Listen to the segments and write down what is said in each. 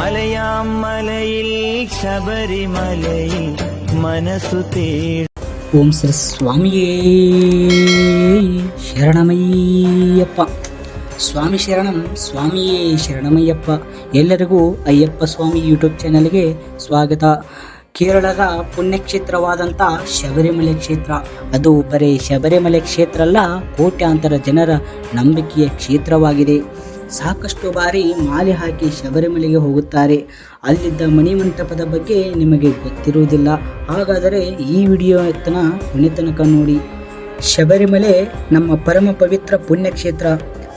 മലയാമലയിൽ ശബരിമലയിൽ മനസ്സു തേടി ಓಂ ಶ್ರೀ ಸ್ವಾಮಿಯೇ ಶರಣಮಯ್ಯಪ್ಪ ಸ್ವಾಮಿ ಶರಣಂ ಸ್ವಾಮಿಯೇ ಶರಣಮಯ್ಯಪ್ಪ ಎಲ್ಲರಿಗೂ ಅಯ್ಯಪ್ಪ ಸ್ವಾಮಿ ಯೂಟ್ಯೂಬ್ ಚಾನಲ್ಗೆ ಸ್ವಾಗತ ಕೇರಳದ ಪುಣ್ಯಕ್ಷೇತ್ರವಾದಂಥ ಶಬರಿಮಲೆ ಕ್ಷೇತ್ರ ಅದು ಬರೀ ಶಬರಿಮಲೆ ಕ್ಷೇತ್ರ ಅಲ್ಲ ಕೋಟ್ಯಾಂತರ ಜನರ ನಂಬಿಕೆಯ ಕ್ಷೇತ್ರವಾಗಿದೆ ಸಾಕಷ್ಟು ಬಾರಿ ಮಾಲೆ ಹಾಕಿ ಶಬರಿಮಲೆಗೆ ಹೋಗುತ್ತಾರೆ. ಅಲ್ಲಿದ್ದ ಮಣಿಮಂಟಪದ ಬಗ್ಗೆ ನಿಮಗೆ ಗೊತ್ತಿರುವುದಿಲ್ಲ. ಹಾಗಾದರೆ ಈ ವಿಡಿಯೋ ಎತ್ತನ ಕೊನೆ ನೋಡಿ. ಶಬರಿಮಲೆ ನಮ್ಮ ಪರಮ ಪವಿತ್ರ ಪುಣ್ಯಕ್ಷೇತ್ರ.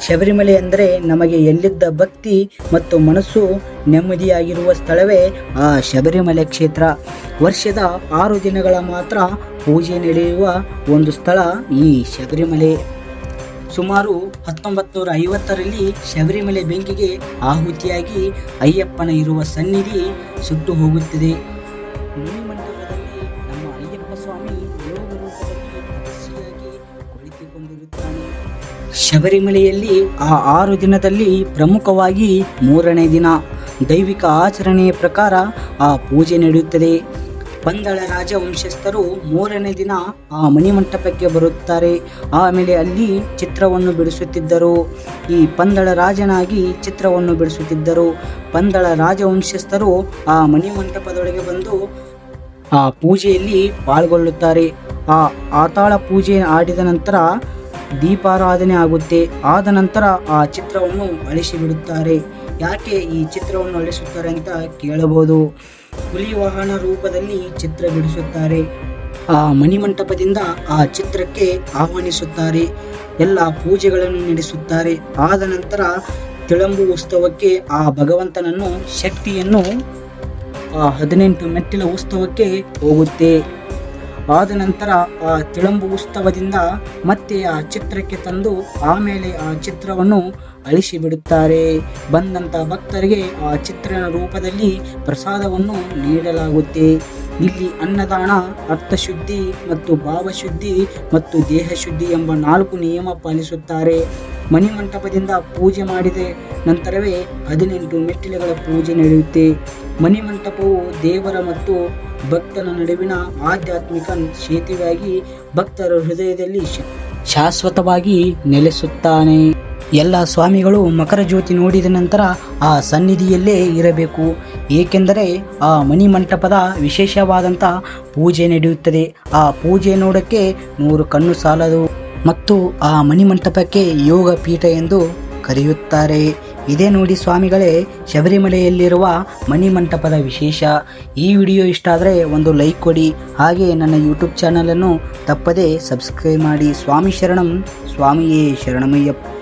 ಶಬರಿಮಲೆ ಅಂದರೆ ನಮಗೆ ಎಲ್ಲಿದ್ದ ಭಕ್ತಿ ಮತ್ತು ಮನಸ್ಸು ನೆಮ್ಮದಿಯಾಗಿರುವ ಸ್ಥಳವೇ ಆ ಶಬರಿಮಲೆ ಕ್ಷೇತ್ರ. ವರ್ಷದ ಆರು ದಿನಗಳ ಮಾತ್ರ ಪೂಜೆ ನಡೆಯುವ ಒಂದು ಸ್ಥಳ ಈ ಶಬರಿಮಲೆ. ಸುಮಾರು ಹತ್ತೊಂಬತ್ತು ನೂರ ಐವತ್ತರಲ್ಲಿ ಶಬರಿಮಲೆ ಬೆಂಕಿಗೆ ಆಹುತಿಯಾಗಿ ಅಯ್ಯಪ್ಪನ ಇರುವ ಸನ್ನಿಧಿ ಸುಟ್ಟು ಹೋಗುತ್ತಿದೆ. ಶಬರಿಮಲೆಯಲ್ಲಿ ಆ ಆರು ದಿನದಲ್ಲಿ ಪ್ರಮುಖವಾಗಿ ಮೂರನೇ ದಿನ ದೈವಿಕ ಆಚರಣೆಯ ಪ್ರಕಾರ ಆ ಪೂಜೆ ನಡೆಯುತ್ತದೆ. ಪಂದಳ ರಾಜವಂಶಸ್ಥರು ಮೂರನೇ ದಿನ ಆ ಮಣಿಮಂಟಪಕ್ಕೆ ಬರುತ್ತಾರೆ. ಆಮೇಲೆ ಅಲ್ಲಿ ಚಿತ್ರವನ್ನು ಬಿಡಿಸುತ್ತಿದ್ದರು. ಈ ಪಂದಳ ರಾಜನಾಗಿ ಚಿತ್ರವನ್ನು ಬಿಡಿಸುತ್ತಿದ್ದರು. ಪಂದಳ ರಾಜವಂಶಸ್ಥರು ಆ ಮಣಿಮಂಟಪದೊಳಗೆ ಬಂದು ಆ ಪೂಜೆಯಲ್ಲಿ ಪಾಲ್ಗೊಳ್ಳುತ್ತಾರೆ. ಆ ಆತಾಳ ಪೂಜೆ ಆಡಿದ ನಂತರ ದೀಪಾರಾಧನೆ ಆಗುತ್ತೆ. ಆದ ನಂತರ ಆ ಚಿತ್ರವನ್ನು ಅಳಿಸಿಬಿಡುತ್ತಾರೆ. ಯಾಕೆ ಈ ಚಿತ್ರವನ್ನು ಅಳಿಸುತ್ತಾರೆ ಅಂತ ಕೇಳಬಹುದು. ಹುಲಿ ವಾಹನ ರೂಪದಲ್ಲಿ ಚಿತ್ರ ಬಿಡಿಸುತ್ತಾರೆ ಆ ಮಣಿಮಂಟಪದಿಂದ ಆ ಚಿತ್ರಕ್ಕೆ ಆಹ್ವಾನಿಸುತ್ತಾರೆ. ಎಲ್ಲ ಪೂಜೆಗಳನ್ನು ನಡೆಸುತ್ತಾರೆ. ಆದ ನಂತರ ತಿಳಂಬು ಉತ್ಸವಕ್ಕೆ ಆ ಭಗವಂತನನ್ನು ಶಕ್ತಿಯನ್ನು ಆ ಹದಿನೆಂಟು ಮೆಟ್ಟಿಲ ಉತ್ಸವಕ್ಕೆ ಹೋಗುತ್ತೆ. ಆದ ನಂತರ ಆ ತಿಳಂಬು ಉತ್ಸವದಿಂದ ಮತ್ತೆ ಆ ಚಿತ್ರಕ್ಕೆ ತಂದು ಆಮೇಲೆ ಆ ಚಿತ್ರವನ್ನು ಅಳಿಸಿ ಬಿಡುತ್ತಾರೆ ಬಂದಂಥ ಭಕ್ತರಿಗೆ ಆ ಚಿತ್ರನ ರೂಪದಲ್ಲಿ ಪ್ರಸಾದವನ್ನು ನೀಡಲಾಗುತ್ತೆ. ಇಲ್ಲಿ ಅನ್ನದಾನ, ಅರ್ಥಶುದ್ಧಿ ಮತ್ತು ಭಾವಶುದ್ಧಿ ಮತ್ತು ದೇಹಶುದ್ಧಿ ಎಂಬ ನಾಲ್ಕು ನಿಯಮ ಪಾಲಿಸುತ್ತಾರೆ. ಮಣಿಮಂಟಪದಿಂದ ಪೂಜೆ ಮಾಡಿದ ನಂತರವೇ ಹದಿನೆಂಟು ಮೆಟ್ಟಿಲುಗಳ ಪೂಜೆ ನಡೆಯುತ್ತೆ. ಮಣಿಮಂಟಪವು ದೇವರ ಮತ್ತು ಭಕ್ತನ ನಡುವಿನ ಆಧ್ಯಾತ್ಮಿಕ ಸೇತುವೆಯಾಗಿ ಭಕ್ತರ ಹೃದಯದಲ್ಲಿ ಶಾಶ್ವತವಾಗಿ ನೆಲೆಸುತ್ತಾನೆ. ಎಲ್ಲ ಸ್ವಾಮಿಗಳು ಮಕರ ಜ್ಯೋತಿ ನೋಡಿದ ನಂತರ ಆ ಸನ್ನಿಧಿಯಲ್ಲೇ ಇರಬೇಕು. ಏಕೆಂದರೆ ಆ ಮಣಿಮಂಟಪದ ವಿಶೇಷವಾದಂಥ ಪೂಜೆ ನಡೆಯುತ್ತದೆ. ಆ ಪೂಜೆ ನೋಡೋಕ್ಕೆ ನೂರು ಕಣ್ಣು ಸಾಲದು. ಮತ್ತು ಆ ಮಣಿಮಂಟಪಕ್ಕೆ ಯೋಗ ಪೀಠ ಎಂದು ಕರೆಯುತ್ತಾರೆ. ಇದೇ ನೋಡಿ ಸ್ವಾಮಿಗಳೇ, ಶಬರಿಮಲೆಯಲ್ಲಿರುವ ಮಣಿಮಂಟಪದ ವಿಶೇಷ. ಈ ವಿಡಿಯೋ ಇಷ್ಟ ಆದರೆ ಒಂದು ಲೈಕ್ ಕೊಡಿ. ಹಾಗೆ ನನ್ನ ಯೂಟ್ಯೂಬ್ ಚಾನಲನ್ನು ತಪ್ಪದೇ ಸಬ್ಸ್ಕ್ರೈಬ್ ಮಾಡಿ. ಸ್ವಾಮಿ ಶರಣಂ, ಸ್ವಾಮಿಯೇ ಶರಣಮಯ್ಯಪ್ಪ.